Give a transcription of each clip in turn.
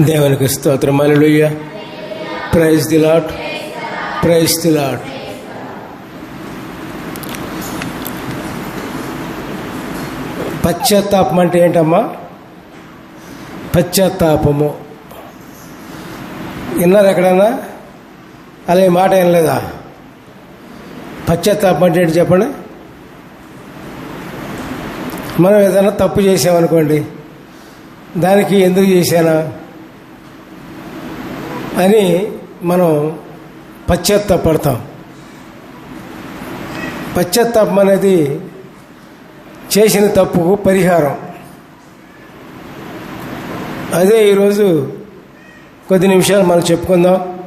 దేవునికి స్తోత్రం alleluia praise the lord praise the lord పశ్చాత్తాపం అంటే ఏంటమ్మా? పశ్చాత్తాపము. విన్నారు ఎక్కడన్నా? అలా ఈ మాట ఏం లేదా? పశ్చాత్తాపం అంటే ఏంటి చెప్పండి? మనం ఏదైనా తప్పు చేసామనుకోండి దానికి ఎందుకు చేశానా? అని మనం పశ్చాత్తాపడతాం. పశ్చాత్తాపం అనేది చేసిన తప్పుకు పరిహారం. అదే ఈరోజు కొద్ది నిమిషాలు మనం చెప్పుకుందాం.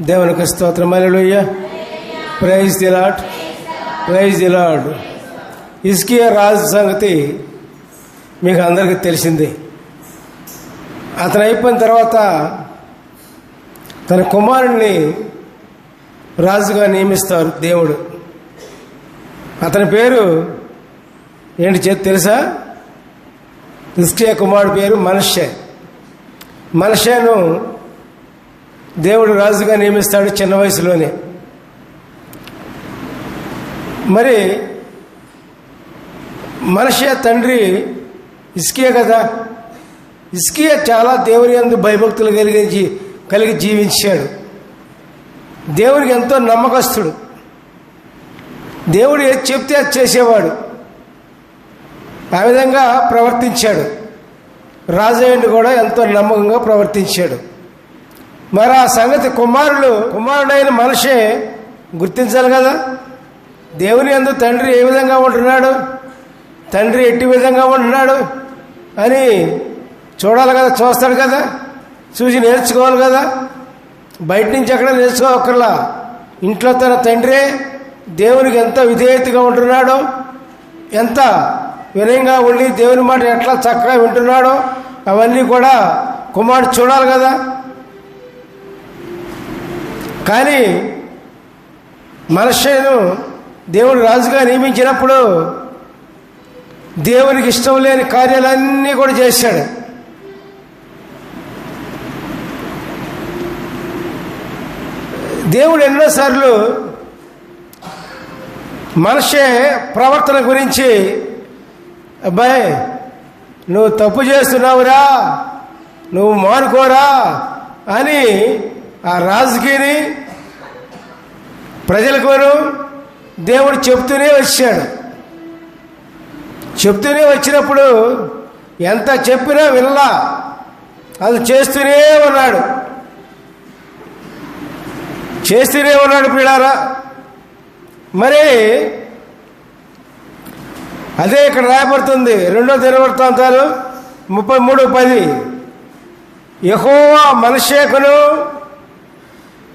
దేవునికి స్తోత్రం. అలెలుయ్య praise the lord praise the lord ఇస్కియా రాజు సంగతి మీకు అందరికీ తెలిసింది. అతను అయిపోయిన తర్వాత తన కుమారుణ్ణి రాజుగా నియమిస్తారు దేవుడు. అతని పేరు ఏంటి చేతి తెలుసా? ఇస్కియా కుమారుడు పేరు మనుష్య మనుష్యను దేవుడు రాజుగా నియమిస్తాడు చిన్న వయసులోనే. మరి మనుష్య తండ్రి ఇస్కియా కదా. ఇస్కియా చాలా దేవుని అందు భయభక్తులు కలిగించి కలిగి జీవించాడు. దేవుడికి ఎంతో నమ్మకస్తుడు. దేవుడు ఏది చెప్తే అది చేసేవాడు. ఆ విధంగా ప్రవర్తించాడు. రాజయ్యుడు కూడా ఎంతో నమ్మకంగా ప్రవర్తించాడు. మరి ఆ సంగతి కుమారుడు కుమారుడైన మనిషే గుర్తించాలి కదా? దేవుని అందు తండ్రి ఏ విధంగా ఉంటున్నాడు? తండ్రి ఎట్టి విధంగా ఉంటున్నాడు? అని చూడాలి కదా చూస్తాడు కదా? చూసి నేర్చుకోవాలి కదా. బయట నుంచి ఎక్కడ నేర్చుకోవక్కర్లా. ఇంట్లో తన తండ్రే దేవునికి ఎంత విధేయతగా ఉంటున్నాడో ఎంత వినయంగా ఉండి దేవుని మాట ఎట్లా చక్కగా వింటున్నాడో అవన్నీ కూడా కుమారుడు చూడాలి కదా. కానీ మనుష్యను దేవుడు రాజుగా నియమించినప్పుడు దేవునికి ఇష్టం లేని కార్యాలన్నీ కూడా చేశాడు. దేవుడు ఎన్నోసార్లు మనిషి ప్రవర్తన గురించి అబ్బాయి నువ్వు తప్పు చేస్తున్నావురా నువ్వు మానుకోరా అని ఆ రాజుకిని ప్రజలకును దేవుడు చెప్తూనే వచ్చాడు. చెప్తూనే వచ్చినప్పుడు ఎంత చెప్పినా వినలా. అది చేస్తూనే ఉన్నాడు. చేస్తూనే ఉన్నాడు పిల్లారా మరి అదే ఇక్కడ రాయబడుతుంది రెండో దినవృత్తాంతాలు ముప్పై మూడు పది. యహోవా మనషేకును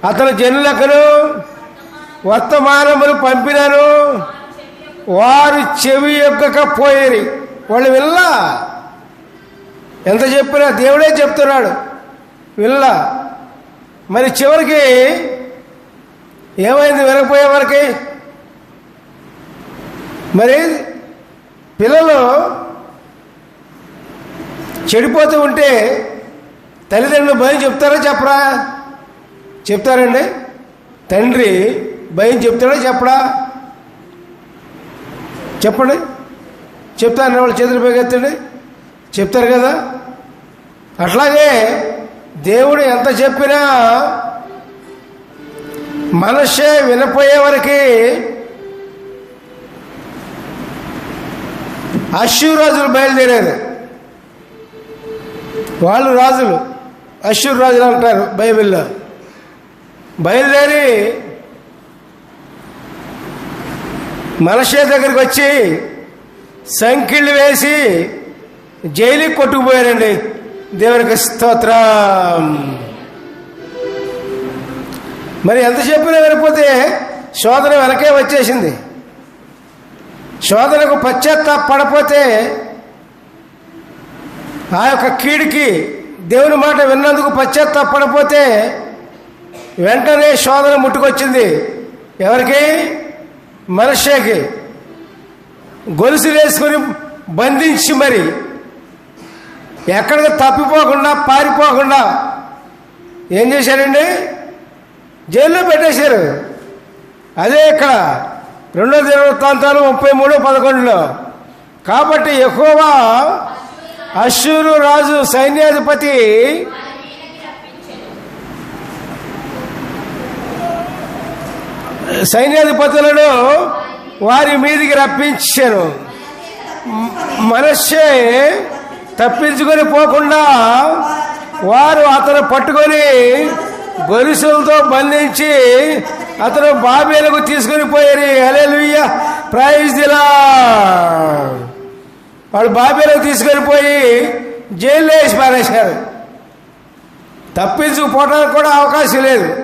అతని జనులకును వర్తమానములు పంపినను వారు చెవి ఎక్కకపోయేరి వాళ్ళు విల్లా? ఎంత చెప్పినా దేవుడే చెప్తున్నాడు. విల్లా? మరి చివరికి ఏమైంది వినకపోయే వరకు? మరి పిల్లలు చెడిపోతూ ఉంటే తల్లిదండ్రులు భయం చెప్తారా చెప్పరా? చెప్తారండి. తండ్రి భయం చెప్తాడా చెప్పడా? చెప్పండి. చెప్తారని వాళ్ళు చేతులు పైకెత్తండి. చెప్తారు కదా. అట్లాగే దేవుడు ఎంత చెప్పినా మనసే వినపోయే అశ్వ రాజులు బయలుదేరారు. వాళ్ళు రాజులు. అశ్వర్ రాజులు అంటారు బైబిల్లో. బయలుదేరి మనషే దగ్గరికి వచ్చి సంకిళ్ళు వేసి జైలుకి కొట్టుకుపోయారండి. దేవునికి స్తోత్రం. మరి ఎంత చెప్పినా వెళ్ళిపోతే శోధన వెనకే వచ్చేసింది. శోధనకు పశ్చాత్తాప పడపోతే ఆ యొక్క కీడికి దేవుని మాట విన్నందుకు పశ్చాత్తాప పడపోతే వెంటనే శోధన ముట్టుకొచ్చింది. ఎవరికి? మనుష్యకి గొలుసు వేసుకుని బంధించి మరి ఎక్కడికి తప్పిపోకుండా పారిపోకుండా ఏం చేశారండి? జైల్లో పెట్టేశారు. అదే ఇక్కడ రెండో దినవృత్తాంతాలు ముప్పై మూడు పదకొండులో. కాబట్టి ఎక్కువగా అశ్వరు రాజు సైన్యాధిపతి సైన్యాధిపతులను వారి మీదికి రప్పించాను మనస్సే తప్పించుకొని పోకుండా వారు అతను పట్టుకొని గొలుసులతో బంధించి అతను బాబేలకు తీసుకుని పోయారు. హల్లెలూయా. ప్రైజ్ దిలా వాడు బాబేలకు తీసుకొని పోయి జైల్లో వేసి పారేశారు. తప్పించుకుపోవడానికి కూడా అవకాశం లేదు.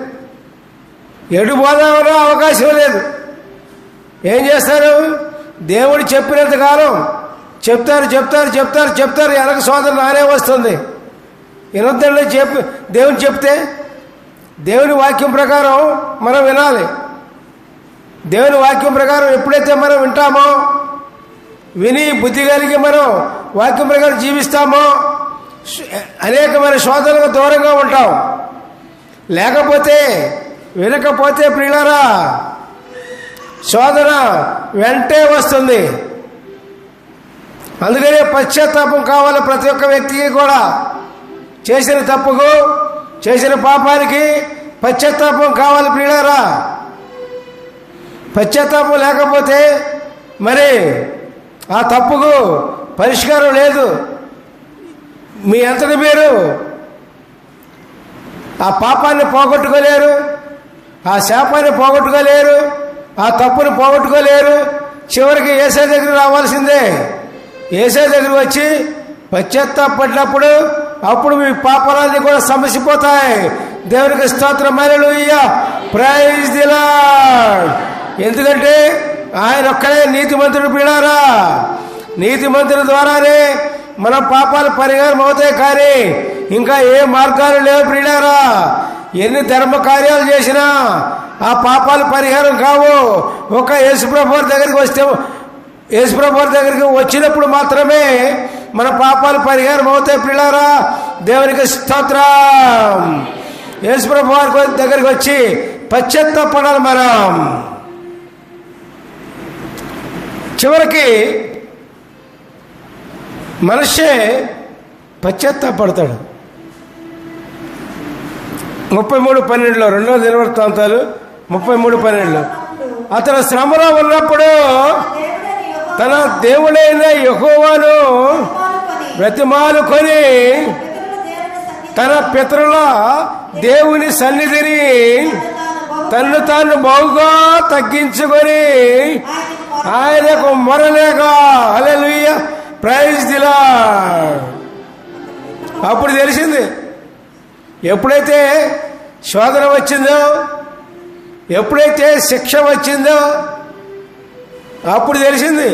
ఎటు పోదామన్నా అవకాశం లేదు. ఏం చేస్తారు? దేవుడు చెప్పినంత కాలం చెప్తారు చెప్తారు చెప్తారు చెప్తారు. వెనక సోదరు నానే వస్తుంది. వినొద్దండి చెప్పి దేవుని చెప్తే దేవుని వాక్యం ప్రకారం మనం వినాలి. దేవుని వాక్యం ప్రకారం ఎప్పుడైతే మనం వింటామో విని బుద్ధి కలిగి మనం వాక్యం ప్రకారం జీవిస్తామో అనేకమైన శోధనకు దూరంగా ఉంటాం. లేకపోతే వినకపోతే ప్రియులరా శోధన వెంటే వస్తుంది. అందుకనే పశ్చాత్తాపం కావాలి ప్రతి ఒక్క వ్యక్తికి కూడా చేసిన తప్పుకు చేసిన పాపానికి పశ్చాత్తాపం కావాలి ప్రియులారా. పశ్చాత్తాపం లేకపోతే మరి ఆ తప్పుకు పరిష్కారం లేదు. మీ అంతటి మీరు ఆ పాపాన్ని పోగొట్టుకోలేరు ఆ శాపాన్ని పోగొట్టుకోలేరు ఆ తప్పుని పోగొట్టుకోలేరు. చివరికి ఏసే దగ్గర రావాల్సిందే. ఏసే దగ్గర వచ్చి పశ్చాత్తాపడినప్పుడు అప్పుడు మీ పాపాలన్నీ కూడా సమసిపోతాయి. దేవునికి స్తోత్రం. మరలు ప్రైజ్ దిలా ఎందుకంటే ఆయన ఒక్కడే నీతిమంతుడు పిడారా మంత్రుల ద్వారానే మన పాపాలు పరిహారం అవుతాయి కానీ ఇంకా ఏ మార్గాలు లేవు ప్రియులారా ఎన్ని ధర్మ కార్యాలు చేసినా ఆ పాపాలు పరిహారం కావు. ఒక యేసుప్రభు దగ్గరికి వస్తే యేసుప్రభు దగ్గరికి వచ్చినప్పుడు మాత్రమే మన పాపాలు పరిహారం అవుతాయి పిల్లారా. దేవునికి స్తోత్రం. యేసుప్రభు వారి దగ్గరికి వచ్చి పశ్చాత్తాపడాలి మనం. చివరికి మనిషే పశ్చాత్తాపడతాడు. ముప్పై మూడు పన్నెండులో రెండో నిర్వర్తాంతాలు ముప్పై మూడు పన్నెండులో. అతను శ్రమలో ఉన్నప్పుడు తన దేవుడైన యహోవాను బ్రతిమాలుకొని తన పితరుల దేవుని సన్నిధిని తన్ను తాను బహుగా తగ్గించుకొని ఆయనకు మొరలేక అలెలుయ్య ప్రైజ్ దిలా అప్పుడు తెలిసింది ఎప్పుడైతే శోధన వచ్చిందో ఎప్పుడైతే శిక్ష వచ్చిందో అప్పుడు తెలిసింది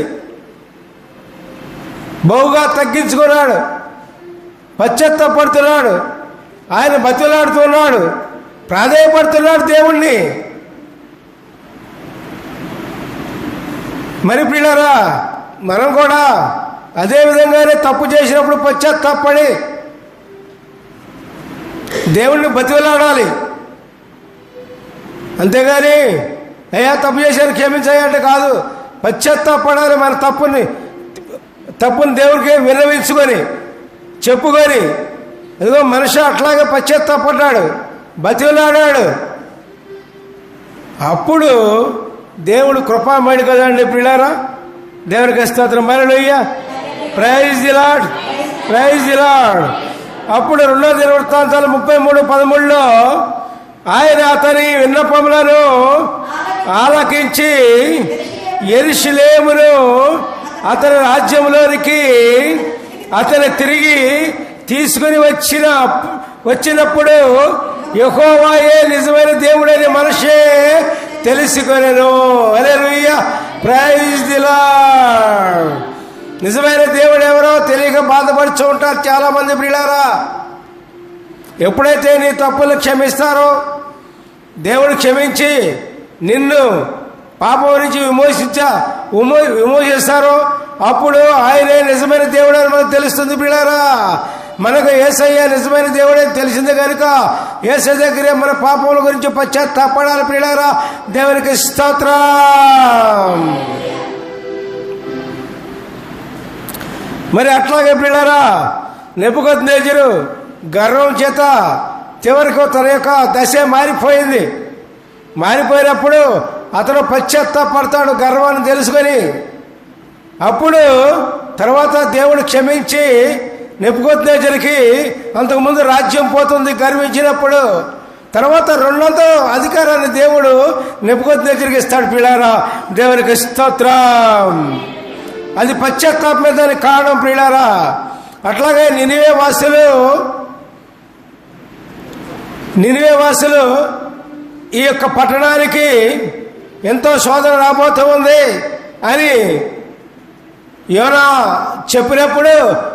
బహుగా తగ్గించుకున్నాడు. పశ్చత్తపడుతున్నాడు. ఆయన బతిలాడుతున్నాడు. ప్రాధాయపడుతున్నాడు దేవుణ్ణి. మరి పిల్లరా మనం కూడా అదే విధంగానే తప్పు చేసినప్పుడు పశ్చాత్తాపడి దేవుణ్ణి బతిలాడాలి. అంతేగాని అయ్యా తప్పు చేశారు క్షమించాయంటే కాదు. పశ్చాత్తాపడాలి మన తప్పుని. తప్పును దేవుడికి విన్నవించుకొని చెప్పుకొని ఏదో మనిషి అట్లాగే పశ్చాత్తాపడ్డాడు బతిలాడాడు. అప్పుడు దేవుడు కృపామణి కదండి పిల్లారా దేవునికి స్తోత్రం. మరలయ్య praise the Lord praise the Lord అప్పుడు రెండో దినవృత్తాంతాలు ముప్పై మూడు పదమూడులో ఆయన అతని విన్నపములను ఆలకించి ఎరిశిలేమును అతని రాజ్యంలోనికి అతని తిరిగి తీసుకుని వచ్చిన వచ్చినప్పుడు యహోవాయే నిజమైన దేవుడని మనిషే తెలుసుకొనను. అరే ప్రైజ్ దిలా నిజమైన దేవుడు ఎవరో తెలియక బాధపడుచు ఉంటారు చాలా మంది ప్రియులారా. ఎప్పుడైతే నీ తప్పులు క్షమిస్తారో దేవుడు క్షమించి నిన్ను పాపం నుంచి విమోచించా విమో విమోచిస్తారో అప్పుడు ఆయనే నిజమైన దేవుడు అని మనకు తెలుస్తుంది పిల్లారా మనకు ఏసయ్య నిజమైన దేవుడే తెలిసింది కనుక ఏసై దగ్గరే మన పాపముల గురించి పశ్చాత్తాపడాలి ప్రియులారా దేవునికి స్తోత్రం. మరి అట్లాగే పిల్లరా నెప్పుకొద్దు నేజరు గర్వం చేత చివరికి తన యొక్క దశ మారిపోయింది. మారిపోయినప్పుడు అతను పశ్చాత్తాపడతాడు గర్వాన్ని తెలుసుకొని. అప్పుడు తర్వాత దేవుడు క్షమించి నెప్పుకొద్దేజరికి అంతకుముందు రాజ్యం పోతుంది గర్వించినప్పుడు తర్వాత రెండొంత అధికారాన్ని దేవుడు నెప్పుకొద్దేజరికి ఇస్తాడు పిల్లారా దేవునికి స్తోత్రం. అది పశ్చాత్తాపమే దానికి కారణం ప్రియులారా. అట్లాగే నినివే వాసులు నినివే వాసులు ఈ యొక్క పట్టణానికి ఎంతో శోధన రాబోతూ ఉంది అని యోనా చెప్పినప్పుడు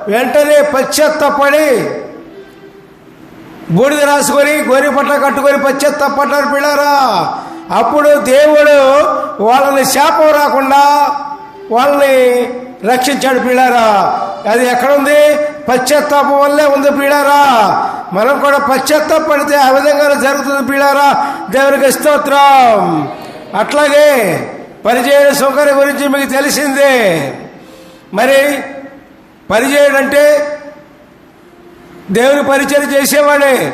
వెంటనే పశ్చత్తపడి బూడిద రాసుకొని గోరి పట్ల కట్టుకొని పశ్చత్తపడ్డారు పిల్లరా. అప్పుడు దేవుడు వాళ్ళని శాపం రాకుండా వాళ్ళని రక్షించాడు పిల్లారా. అది ఎక్కడుంది? పశ్చాత్తాపం వల్లే ఉంది పీడారా మనం కూడా పశ్చాత్తాపడితే ఆ విధంగానే జరుగుతుంది పీడారా దేవునికి స్తోత్రం. అట్లాగే పనిచేయడం సౌకర్యం గురించి మీకు తెలిసిందే. మరి పరిచయం అంటే దేవుని పరిచయం చేసేవాడే.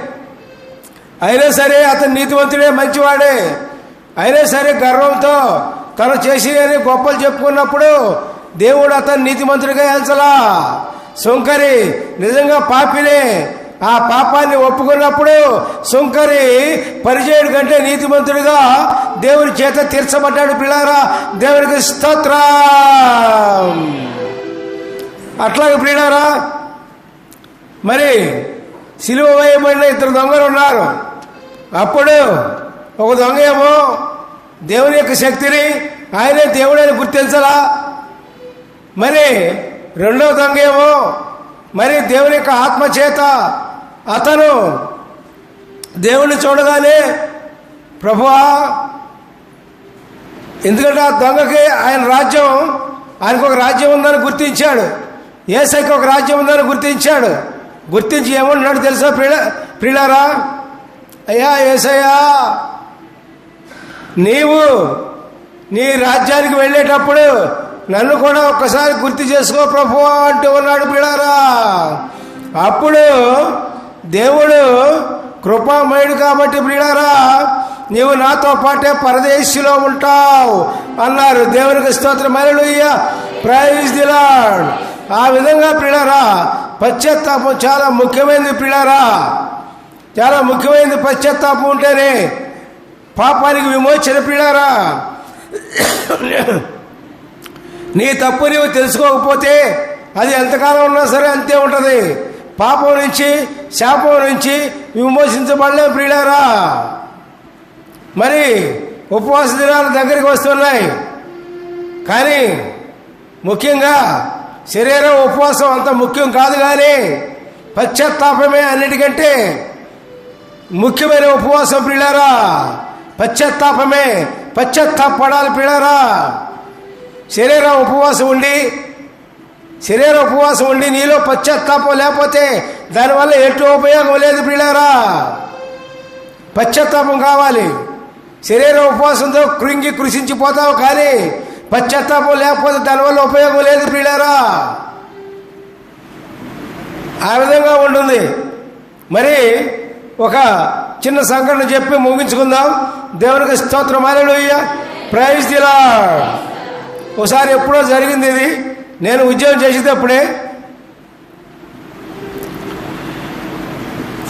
అయినా సరే అతను నీతివంతుడే మంచివాడే. అయినా సరే గర్వంతో తను చేసినని గొప్పలు చెప్పుకున్నప్పుడు దేవుడు అతను నీతిమంతుడిగా ఎంచలా సుంకరి నిజంగా పాపినే. ఆ పాపాన్ని ఒప్పుకున్నప్పుడు సుంకరి పరిచయుడి కంటే నీతిమంతుడిగా దేవుని చేత తీర్చబడ్డాడు పిల్లారా. దేవునికి స్తోత్ర. అట్లాగే పిల్లారా మరి సిలువ వేయబడిన ఇద్దరు దొంగలు ఉన్నారు. అప్పుడు ఒక దొంగ ఏమో దేవుని యొక్క శక్తిని ఆయనే దేవుడని గుర్తించలా. మరి రెండవ దొంగ ఏమో మరి దేవుని యొక్క ఆత్మ చేత అతను దేవుణ్ణి చూడగానే ప్రభువా ఎందుకంటే ఆ దొంగకి ఆయన రాజ్యం ఆయనకు ఒక రాజ్యం ఉందని గుర్తించాడు. ఏసైకి ఒక రాజ్యం ఉందని గుర్తించాడు. గుర్తించి ఏమంటున్నాడు తెలుసా ప్రియ ప్రియులారా? అయ్యా ఏసయ్యా నీవు నీ రాజ్యానికి వెళ్ళేటప్పుడు నన్ను కూడా ఒక్కసారి గుర్తు చేసుకో ప్రభు అంటూ ఉన్నాడు పిడారా అప్పుడు దేవుడు కృపామయుడు కాబట్టి ప్రియులారా నీవు నాతో పాటే పరదేశిలో ఉంటావు అన్నారు. దేవునికి స్తోత్రం. మరలుయ్య ప్రైజ్ దిలాడ్ ఆ విధంగా ప్రియులారా పశ్చాత్తాపం చాలా ముఖ్యమైనది ప్రియులారా. చాలా ముఖ్యమైనది పశ్చాత్తాపం ఉంటేనే పాపానికి విమోచన పిల్లారా నీ తప్పు నీవు తెలుసుకోకపోతే అది ఎంతకాలం ఉన్నా సరే అంతే ఉంటుంది. పాపం నుంచి శాపం నుంచి విమోచించబడలే ప్రియులారా. మరి ఉపవాస దినాలు దగ్గరికి వస్తున్నాయి. కానీ ముఖ్యంగా శరీరం ఉపవాసం అంత ముఖ్యం కాదు కానీ పశ్చాత్తాపమే అన్నిటికంటే ముఖ్యమైన ఉపవాసం పిల్లారా పశ్చాత్తాపమే పశ్చాత్తాపడాలి పిల్లారా శరీరం ఉపవాసం ఉండి శరీర ఉపవాసం ఉండి నీలో పశ్చాత్తాపం లేకపోతే దానివల్ల ఎటు ఉపయోగం లేదు పిల్లరా పశ్చాత్తాపం కావాలి. శరీర ఉపవాసంతో కృంగి కృషించిపోతావు కానీ పశ్చాత్తాపం లేకపోతే దానివల్ల ఉపయోగం లేదు పిల్లరా ఆ విధంగా ఉంటుంది. మరి ఒక చిన్న సంఘటన చెప్పి ముగించుకుందాం. దేవునికి స్తోత్రం. అలెలుయ్య ప్రైజ్ దిలా ఒకసారి ఎప్పుడో జరిగింది ఇది. నేను ఉద్యోగం చేసేటప్పుడే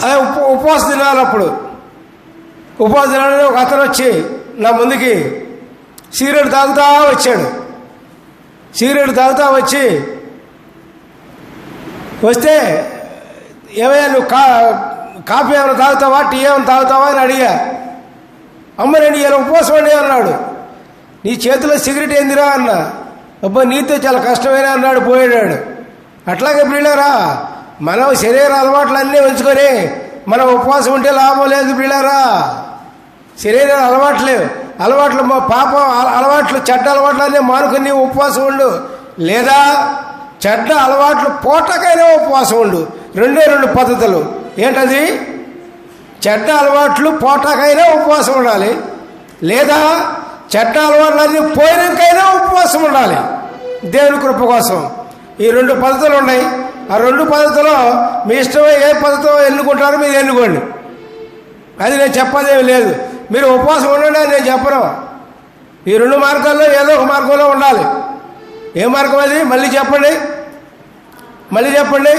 అదే ఉప ఉపవాస దినాలు అప్పుడు. ఉపవాస తినాలని ఒక అతను వచ్చి నా ముందుకి సిగరెట్ తాగుతా వచ్చాడు. సిగరెట్ తాగుతా వచ్చి వస్తే ఏమయ్యా నువ్వు కా కాఫీ ఏమైనా తాగుతావా? టీ ఏమైనా తాగుతావా? అని అడిగా. అమ్మ నేను ఇలా ఉపవాసం అండి అన్నాడు నీ చేతిలో సిగరెట్ ఏందిరా? అన్నా. అబ్బా నీతో చాలా కష్టమైన అన్నాడు పోయాడు. అట్లాగే పిల్లరా మనం శరీర అలవాట్లు అన్నీ ఉంచుకొని మనం ఉపవాసం ఉంటే లాభం లేదు పిల్లరా శరీర అలవాట్లు అలవాట్లు మా పాపం అలవాట్లు చెడ్డ అలవాట్లు అన్నీ మానుకుని నీవు ఉపవాసం ఉండు. లేదా చెడ్డ అలవాట్లు పూటకైనా ఉపవాసం ఉండు. రెండే రెండు పద్ధతులు. ఏంటది? చెడ్డ అలవాట్లు పోటాకైనా ఉపవాసం ఉండాలి. లేదా చెడ్డ అలవాట్లన్నీ పోయినాకైనా ఉపవాసం ఉండాలి. దేవుని కృప కోసం. ఈ రెండు పద్ధతులు ఉన్నాయి. ఆ రెండు పద్ధతిలో మీ ఇష్టమే ఏ పద్ధతిలో ఎన్నుకుంటారో మీరు ఎన్నుకోండి. అది నేను చెప్పదేమి లేదు. మీరు ఉపవాసం ఉండండి అని నేను చెప్పను. ఈ రెండు మార్గాల్లో ఏదో ఒక మార్గంలో ఉండాలి. ఏ మార్గం అది? మళ్ళీ చెప్పండి. మళ్ళీ చెప్పండి.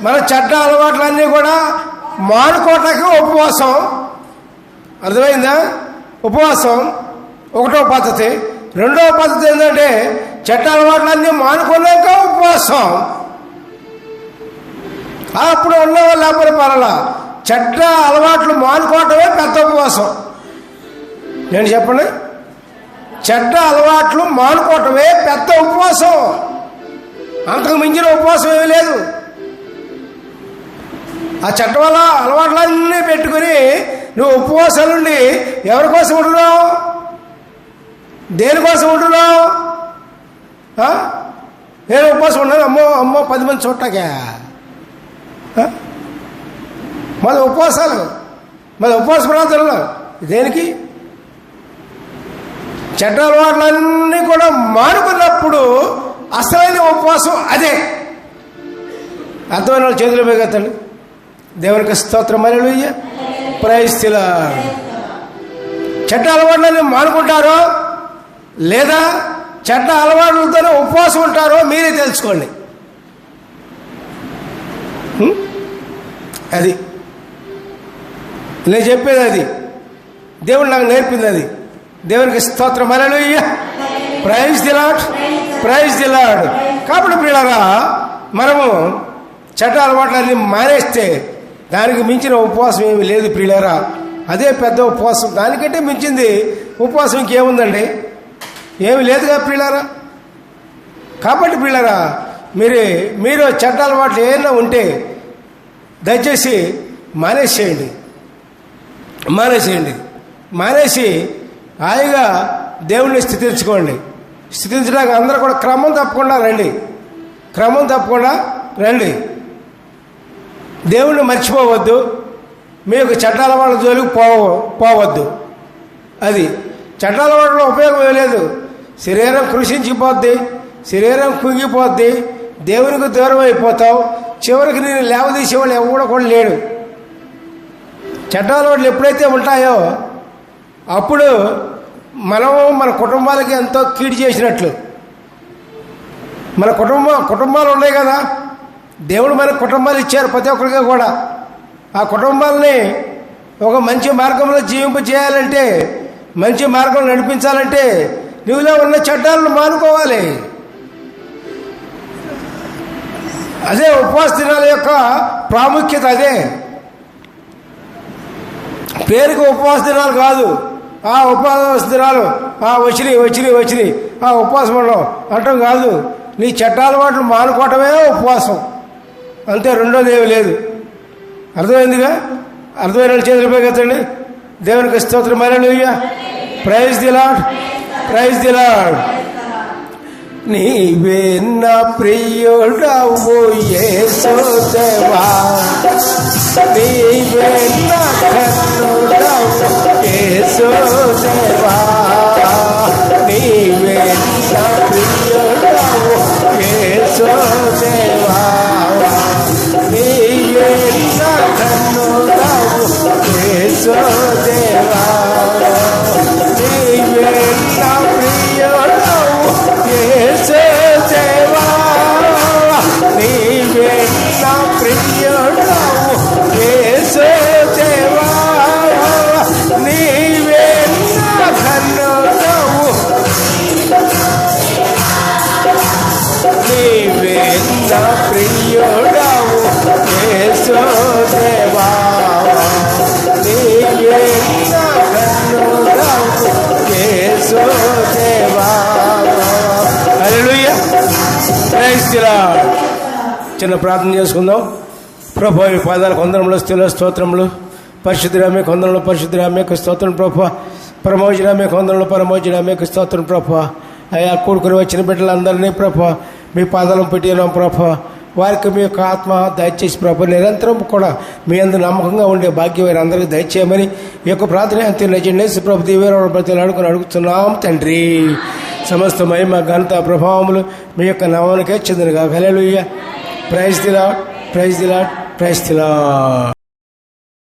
మన చెడ్డ అలవాట్లన్నీ కూడా మానుకోవటానికి ఉపవాసం. అర్థమైందా? ఉపవాసం. ఒకటో పద్ధతి. రెండవ పద్ధతి ఏంటంటే చెట్ట అలవాట్లన్నీ మానుకున్నాక ఉపవాసం. అప్పుడు ఉన్నవాళ్ళు లేకపోతే పర్వాలా చెడ్డ అలవాట్లు మానుకోవటమే పెద్ద ఉపవాసం. నేను చెప్పండి? చెడ్డ అలవాట్లు మానుకోవటమే పెద్ద ఉపవాసం. అంతకు మించిన ఉపవాసం ఏమీ లేదు. ఆ చెడ్డ వల్ల అలవాట్లన్నీ పెట్టుకుని నువ్వు ఉపవాసాలుండి ఎవరి కోసం ఉంటున్నావు? దేనికోసం ఉంటున్నావు? నేను ఉపవాసం ఉన్నాను. అమ్మో అమ్మో పది మంది చూడటాకే మన ఉపవాసాలు. మన ఉపవాస ప్రాంతాలలో దేనికి? చెడ్డ అలవాట్లన్నీ కూడా మానుకున్నప్పుడు అసలైన ఉపవాసం అదే. అర్థమైన వాళ్ళ చేతులు మిగతండి దేవునికి స్తోత్రం. మరియు ప్రయస్థిల చెడ్డ అలవాట్లన్నీ మానుకుంటారో? లేదా చెడ్డ అలవాట్లతోనే ఉపవాసం ఉంటారో మీరే తెలుసుకోండి. అది. నేను చెప్పేది అది. దేవుడు నాకు నేర్పింది అది. దేవునికి స్తోత్రం. Hallelujah praise the Lord praise the Lord కాబట్టి పిల్లరా మనము చెడ్డ అలవాట్లన్నీ మానేస్తే దానికి మించిన ఉపవాసం ఏమి లేదు ప్రియులరా. అదే పెద్ద ఉపవాసం. దానికంటే మించింది ఉపవాసం ఇంకేముందండి? ఏమి లేదుగా పిల్లరా కాబట్టి పిల్లరా మీరు మీరు చెడ్డ అలవాట్లు ఏమైనా ఉంటే దయచేసి మానేసేయండి. మానేసేయండి. మానేసి హాయిగా దేవుణ్ణి స్థితించుకోండి. స్థితించడానికి అందరూ కూడా క్రమం తప్పకుండా రండి. క్రమం తప్పకుండా రండి. దేవుణ్ణి మర్చిపోవద్దు. మీకు చట్టాల వాళ్ళ జోలికి పోవ పోవద్దు. అది చట్టాల వాళ్ళలో ఉపయోగం లేదు. శరీరం కృషించిపోద్ది శరీరం కుంగిపోద్ది దేవునికి దూరం అయిపోతావు చివరికి నేను లేవదీసేవాళ్ళు ఎవడు కూడా లేడు. చట్టాల ఎప్పుడైతే ఉంటాయో అప్పుడు మనం మన కుటుంబాలకి ఎంతో కీడు చేసినట్లు. మన కుటుంబం కుటుంబాలు ఉన్నాయి కదా. దేవుడు మనకు కుటుంబాలు ఇచ్చారు ప్రతి ఒక్కరికి కూడా. ఆ కుటుంబాలని ఒక మంచి మార్గంలో జీవింప చేయాలంటే మంచి మార్గంలో నడిపించాలంటే నీవులో ఉన్న చట్టాలను మానుకోవాలి. అదే ఉపవాస దినాల యొక్క ప్రాముఖ్యత అదే. పేరుకి ఉపవాస దినాలు కాదు. ఆ ఉపవాస దినాలు ఆ వచ్చినాయి వచ్చినాయి వచ్చినాయి ఆ ఉపవాసం ఉండడం అంటాం కాదు. నీ చట్టాల వాటిని మానుకోవటమే ఉపవాసం. అంతే రెండోది ఏమి లేదు. అర్థమైందిగా? అర్థమైన చేతులపై కదండి దేవునికి స్తోత్రం. మరణ praise the Lord praise the నీవే నా ప్రియుడవు యేసుదేవా నీవే నా కన్నుడవు యేసుదేవా నీవే నా ప్రియుడవు యేసుదేవా ప్రైజ్ చిన్న ప్రార్థన చేసుకుందాం. ప్రభా మీ పాదాల కొందరంలో స్థిర స్తోత్రములు. పరిశుద్ధరామే కొందరంలో పరిశుద్ధరామేక స్తోత్రం ప్రభా. పరమోజరామే కొందరంలో పరమోజరామేక స్తోత్రం ప్రభా. అయా కూడుకుని వచ్చిన బిడ్డలందరినీ ప్రభా మీ పాదాలను పెట్టినాం ప్రభా. వారికి మీ యొక్క ఆత్మ దయచేసి ప్రభు నిరంతరం కూడా మీ అందు నమ్మకంగా ఉండే భాగ్యం వారి అందరికీ దయచేయమని ఈ యొక్క ప్రార్థన అంతే ప్రభు దీవేర ప్రతి అడుగుని అడుగుతున్నాం తండ్రి. సమస్త మహిమ ఘనత ప్రభావములు మీ యొక్క నామానికే చెందినగా. హల్లెలూయా. Praise the Lord praise the Lord praise the Lord